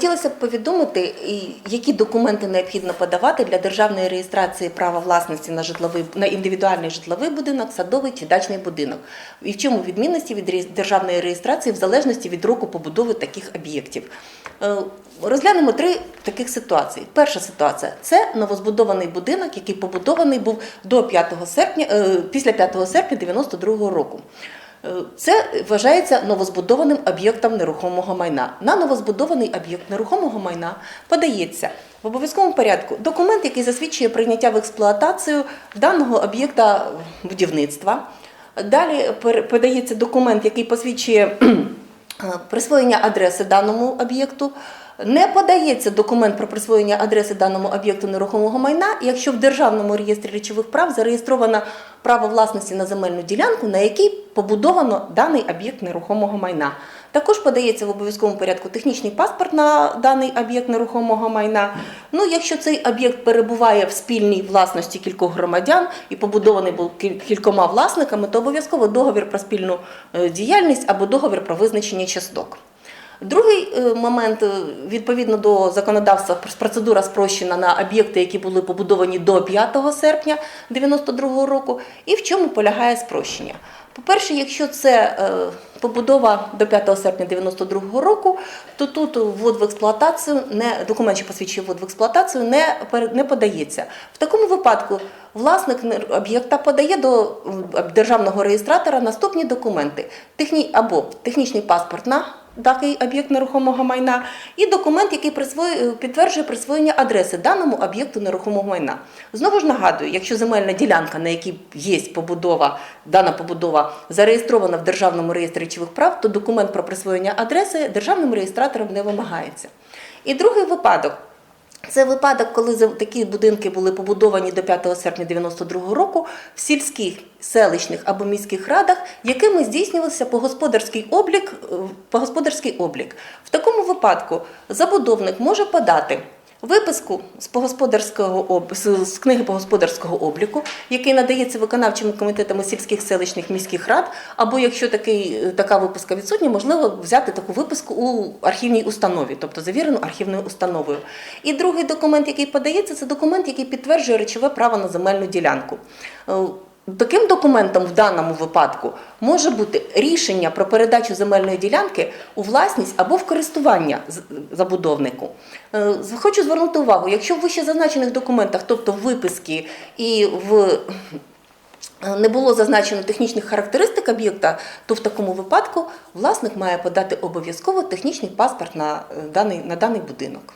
Хотілося б повідомити, які документи необхідно подавати для державної реєстрації права власності на житловий на індивідуальний житловий будинок, садовий чи дачний будинок, і в чому відмінності від державної реєстрації в залежності від року побудови таких об'єктів. Е, Розглянемо три таких ситуації. Перша ситуація це новозбудований будинок, який побудований був до 5 серпня, е, після 5 серпня 92 року. Е, Це вважається новозбудованим об'єктом нерухомого майна. На новозбудований об'єкт нерухомого майна подається в обов'язковому порядку документ, який засвідчує прийняття в експлуатацію даного об'єкта будівництва. Далі подається документ, який посвідчує Е, присвоєння адреси даному об'єкту. Не подається документ про присвоєння адреси даному об'єкту нерухомого майна, якщо в Державному реєстрі речових прав зареєстровано право власності на земельну ділянку, на якій побудовано даний об'єкт нерухомого майна. Також подається в обов'язковому порядку технічний паспорт на даний об'єкт нерухомого майна. Ну, якщо цей об'єкт перебуває в спільній власності кількох громадян і побудований був кіль- кількома власниками, то обов'язково договір про спільну е, діяльність або договір про визначення часток. Другий е, момент, е, відповідно до законодавства, процедура спрощена на об'єкти, які були побудовані до 5 серпня 1992 року. І в чому полягає спрощення? По-перше, якщо це е, побудова до 5 серпня 1992 року, то тут ввод в експлуатацію, не, документ, що посвідчує ввод в експлуатацію, не, не подається. В такому випадку власник об'єкта подає до державного реєстратора наступні документи: Техні, або технічний паспорт на такий об'єкт нерухомого майна, і документ, який присвоює, підтверджує присвоєння адреси даному об'єкту нерухомого майна. Знову ж нагадую, якщо земельна ділянка, на якій є побудова, дана побудова зареєстрована в Державному реєстрі речових прав, то документ про присвоєння адреси державним реєстратором не вимагається. І другий випадок. Це випадок, коли такі будинки були побудовані до 5 серпня 92 року в сільських, селищних або міських радах, якими здійснювався погосподарський облік, е, погосподарський облік. В такому випадку забудовник може подати виписку з погосподарського з книги погосподарського обліку, який надається виконавчими комітетами сільських селищних міських рад, або якщо такий, така виписка відсутня, можливо взяти таку виписку у архівній установі, тобто завірену архівною установою. І другий документ, який подається, це документ, який підтверджує речове право на земельну ділянку. Таким документом в даному випадку може бути рішення про передачу земельної ділянки у власність або в користування забудовнику. Е, Хочу звернути увагу, якщо в вище зазначених документах, тобто в виписки і в не було зазначено технічних характеристик об'єкта, то в такому випадку власник має подати обов'язково технічний паспорт на е, даний, на даний будинок.